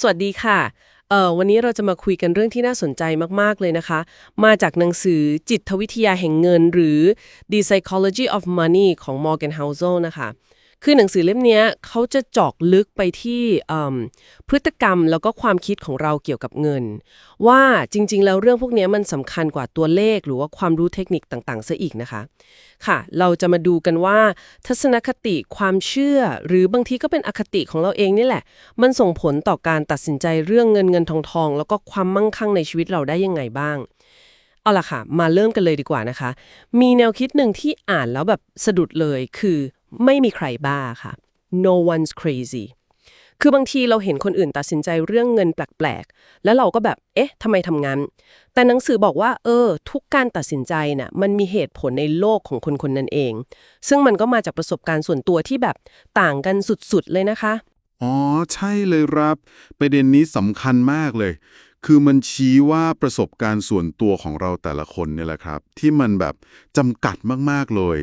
สวัสดีค่ะ เอ่อ วันนี้เราจะมาคุยกันเรื่องที่น่าสนใจมาก ๆ เลยนะคะ มาจากหนังสือจิตวิทยาแห่งเงิน หรือ The Psychology of Money ของ Morgan Housel นะคะ คือหนังสือเล่มนี้เขาจะเจาะลึกไปที่พฤติกรรมแล้วก็ความคิดของเราเกี่ยวกับเงิน ว่าจริง ๆ แล้วเรื่องพวกนี้มันสำคัญกว่าตัวเลข หรือว่าความรู้เทคนิคต่างๆซะอีกนะคะ ค่ะ เราจะมาดูกันว่า ทัศนคติความเชื่อ หรือบางทีก็เป็นอคติของเราเองนี่แหละ มันส่งผลต่อการตัดสินใจเรื่องเงินเงินทองทองแล้วก็ความมั่งคั่งในชีวิตเราได้ยังไงบ้างเอาล่ะค่ะ มาเริ่มกันเลยดีกว่านะคะ มีแนวคิดหนึ่งที่อ่านแล้วแบบสะดุดเลยคือ ไม่มีใครบ้าค่ะ no one's crazy คือบางทีเราเห็นคนอื่นตัดสินใจเรื่องเงินแปลกๆ แล้วเราก็แบบ เอ๊ะทำไมทำงั้นแต่หนังสือบอกว่า เออ ทุกการตัดสินใจน่ะ มันมีเหตุผลในโลกของคนคนนั้นเอง ซึ่งมันก็มาจากประสบการณ์ส่วนตัวที่แบบต่างกันสุดๆ เลยนะคะ อ๋อ ใช่เลยครับ ประเด็นนี้สำคัญมากเลย คือมันชี้ว่าประสบการณ์ส่วนตัวของเราแต่ละคนเนี่ยแหละครับ ที่มันแบบจำกัดมากๆเลย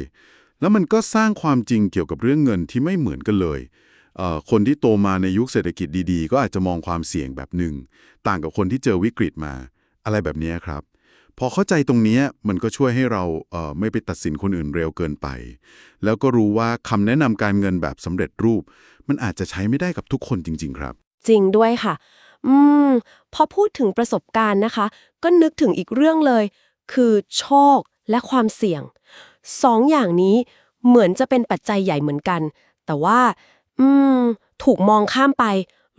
แล้วมันก็สร้างความจริงเกี่ยวกับเรื่องเงินที่ไม่เหมือนกันเลยเคนที่โตมาในยุคเศรษฐกิจดีๆ ก็อาจจะมองความเสี่ยงแบบหนึ่ง ต่างกับคนที่เจอวิกฤตมา อะไรแบบนี้ครับ พอเข้าใจตรงนี้มันก็ช่วยให้เราเไม่ไปตัดสินคนอื่นเร็วเกินไป แล้วก็รู้ว่าคำแนะนำการเงินแบบสำเร็จรูป มันอาจจะใช้ไม่ได้กับทุกคนจริง ๆ ครับ จริงด้วยค่ะ อืม พอพูดถึงประสบการณ์นะคะ ก็นึกถึงอีกเรื่องเลย คือโชคและความเสี่ยง สองอย่างนี้เหมือนจะเป็นปัจจัยใหญ่เหมือนกัน แต่ว่า อืม ถูกมองข้ามไป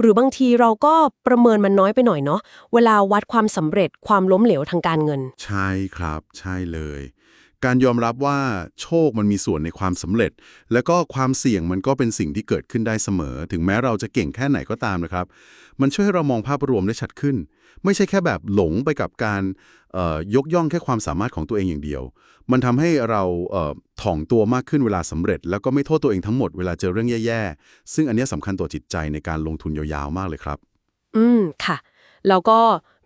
หรือบางทีเราก็ประเมินมันน้อยไปหน่อยเนาะ เวลาวัดความสำเร็จความล้มเหลวทางการเงิน ใช่ครับ ใช่เลย การยอมรับว่าโชคมันมีส่วนในความสำเร็จ แล้วก็ความเสี่ยงมันก็เป็นสิ่งที่เกิดขึ้นได้เสมอ ถึงแม้เราจะเก่งแค่ไหนก็ตามนะครับ มันช่วยให้เรามองภาพรวมได้ชัดขึ้น ไม่ใช่แค่แบบหลงไปกับการเอ่อยกย่องแค่ความสามารถของตัวเองอย่างเดียว มันทำให้เราเอ่อถ่อมตัวมากขึ้นเวลาสำเร็จ แล้วก็ไม่โทษตัวเองทั้งหมดเวลาเจอเรื่องแย่ๆ ซึ่งอันเนี้ยสำคัญต่อจิตใจในการลงทุนยาวๆมากเลยครับ อืมค่ะแล้วก็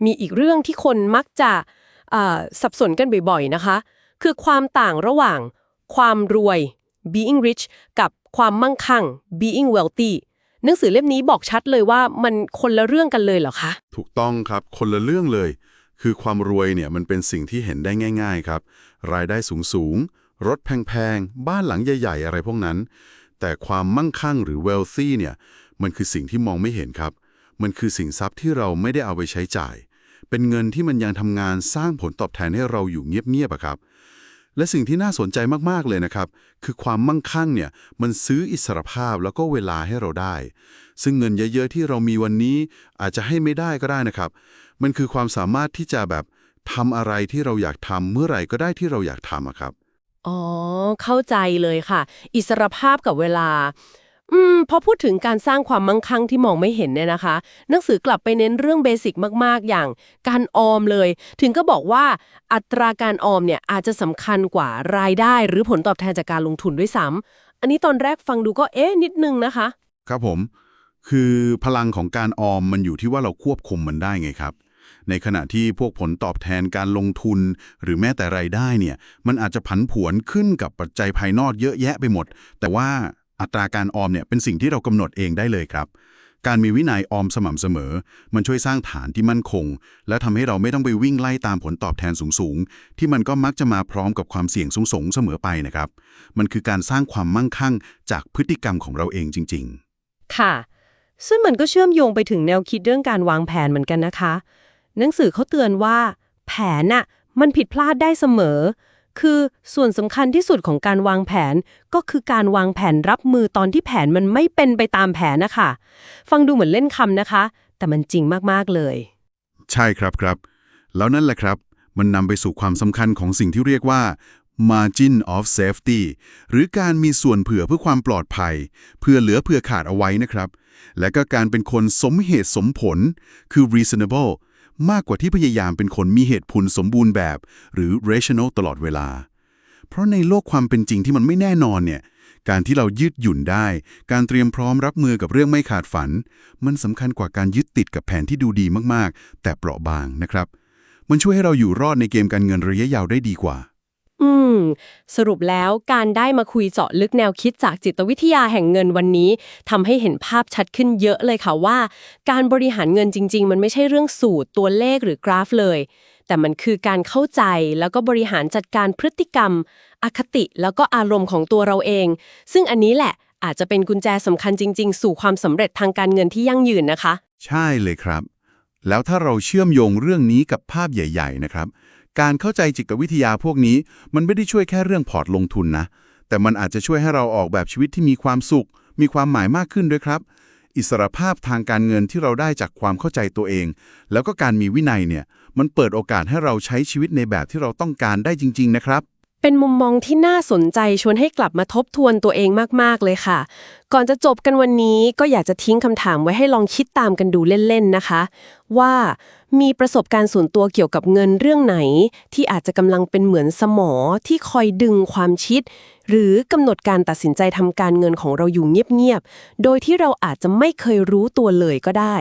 มีอีกเรื่องที่คนมักจะอ่าสับสนกันบ่อยๆนะคะ คือความต่างระหว่าง ความรวย being rich กับความมั่งคั่ง being wealthy หนังสือเล่มนี้บอกชัดเลยว่ามันคนละเรื่องกันเลยเหรอคะ ถูกต้องครับคนละเรื่องเลย คือความรวยเนี่ยมันเป็นสิ่งที่เห็นได้ง่าย ๆครับ รายได้สูงๆ รถแพงๆ บ้านหลังใหญ่ ๆ อะไรพวกนั้น แต่ความมั่งคั่งหรือ wealthy เนี่ยมันคือสิ่งที่มองไม่เห็นครับ มันคือสิ่งทรัพย์ที่เราไม่ได้เอาไปใช้จ่าย เป็นเงินที่มันยังทำงานสร้างผลตอบแทนให้เราอยู่เงียบๆอะครับ และสิ่งที่น่าสนใจมากๆเลยนะครับ คือความมั่งคั่งเนี่ยมันซื้ออิสรภาพแล้วก็เวลาให้เราได้ ซึ่งเงินเยอะๆที่เรามีวันนี้อาจจะให้ไม่ได้ก็ได้นะครับ มันคือความสามารถที่จะแบบทำอะไรที่เราอยากทำเมื่อไหร่ก็ได้ที่เราอยากทำอะครับอ๋อ เข้าใจเลยค่ะ อิสรภาพกับเวลา อืมพอพูดถึงการสร้างความมั่งคั่งที่มองไม่เห็นเนี่ยนะคะ หนังสือกลับไปเน้นเรื่องเบสิกมาก ๆ อย่างการออมเลย ถึงก็บอกว่าอัตราการออมเนี่ยอาจจะสำคัญกว่ารายได้หรือผลตอบแทนจากการลงทุนด้วยซ้ำอันนี้ตอนแรกฟังดูก็เอ๊ะนิดนึงนะคะ ครับผม คือพลังของการออมมันอยู่ที่ว่าเราควบคุมมันได้ไงครับ ในขณะที่พวกผลตอบแทนการลงทุน หรือแม้แต่รายได้เนี่ย มันอาจจะผันผวนขึ้นกับปัจจัยภายนอกเยอะแยะไปหมด แต่ว่า อัตราการออมเนี่ยเป็นสิ่งที่เรากำหนดเองได้เลยครับ การมีวินัยออมสม่ำเสมอ มันช่วยสร้างฐานที่มั่นคง และทำให้เราไม่ต้องไปวิ่งไล่ตามผลตอบแทนสูงๆ ที่มันก็มักจะมาพร้อมกับความเสี่ยงสูงๆเสมอไปนะครับ มันคือการสร้างความมั่งคั่งจากพฤติกรรมของเราเองจริง ๆ ค่ะ ซึ่งมันก็เชื่อมโยงไปถึงแนวคิดเรื่องการวางแผนเหมือนกันนะคะ หนังสือเขาเตือนว่า แผนน่ะมันผิดพลาดได้เสมอ คือส่วนสำคัญที่สุดของการวางแผน ก็คือการวางแผนรับมือตอนที่แผนมันไม่เป็นไปตามแผนนะคะ ฟังดูเหมือนเล่นคำนะคะ แต่มันจริงมาก ๆ เลย ใช่ครับครับ แล้วนั่นแหละครับ มันนำไปสู่ความสำคัญของสิ่งที่เรียกว่า margin of safety หรือการมีส่วนเผื่อเพื่อความปลอดภัย เพื่อเหลือเผื่อขาดเอาไว้นะครับ และก็การเป็นคนสมเหตุสมผลคือ reasonable มากกว่าที่พยายามเป็นคนมีเหตุผลสมบูรณ์แบบ หรือ rational ตลอดเวลา เพราะในโลกความเป็นจริงที่มันไม่แน่นอนเนี่ย การที่เรายืดหยุ่นได้ การเตรียมพร้อมรับมือกับเรื่องไม่ขาดฝัน มันสำคัญกว่าการยึดติดกับแผนที่ดูดีมากๆ แต่เปราะบางนะครับ มันช่วยให้เราอยู่รอดในเกมการเงินระยะยาวได้ดีกว่า อืม สรุปแล้วการได้มาคุยเจาะลึกแนวคิดจากจิตวิทยาแห่งเงินวันนี้ทำให้เห็นภาพชัดขึ้นเยอะเลยค่ะว่า การบริหารเงินจริง ๆ มันไม่ใช่เรื่องสูตรตัวเลขหรือกราฟเลย แต่มันคือการเข้าใจแล้วก็บริหารจัดการพฤติกรรม อคติแล้วก็อารมณ์ของตัวเราเอง ซึ่งอันนี้แหละอาจจะเป็นกุญแจสำคัญจริง ๆ สู่ความสำเร็จทางการเงินที่ยั่งยืนนะคะ ใช่เลยครับ แล้วถ้าเราเชื่อมโยงเรื่องนี้กับภาพใหญ่ ๆ นะครับ การเข้าใจจิตวิทยาพวกนี้ มันไม่ได้ช่วยแค่เรื่องพอร์ตลงทุนนะ แต่มันอาจจะช่วยให้เราออกแบบชีวิตที่มีความสุข มีความหมายมากขึ้นด้วยครับ อิสรภาพทางการเงินที่เราได้จากความเข้าใจตัวเอง แล้วก็การมีวินัยเนี่ย มันเปิดโอกาสให้เราใช้ชีวิตในแบบที่เราต้องการได้จริง ๆ นะครับ เป็นมุมมองที่น่าสนใจชวนให้กลับมาทบทวนตัวเองมาก ๆ เลยค่ะ ก่อนจะจบกันวันนี้ก็อยากจะทิ้งคำถามไว้ให้ลองคิดตามกันดูเล่น ๆ นะคะ ว่ามีประสบการณ์ส่วนตัวเกี่ยวกับเงินเรื่องไหน ที่อาจจะกำลังเป็นเหมือนสมอที่คอยดึงความคิด หรือกำหนดการตัดสินใจทำการเงินของเราอยู่เงียบ ๆ โดยที่เราอาจจะไม่เคยรู้ตัวเลยก็ได้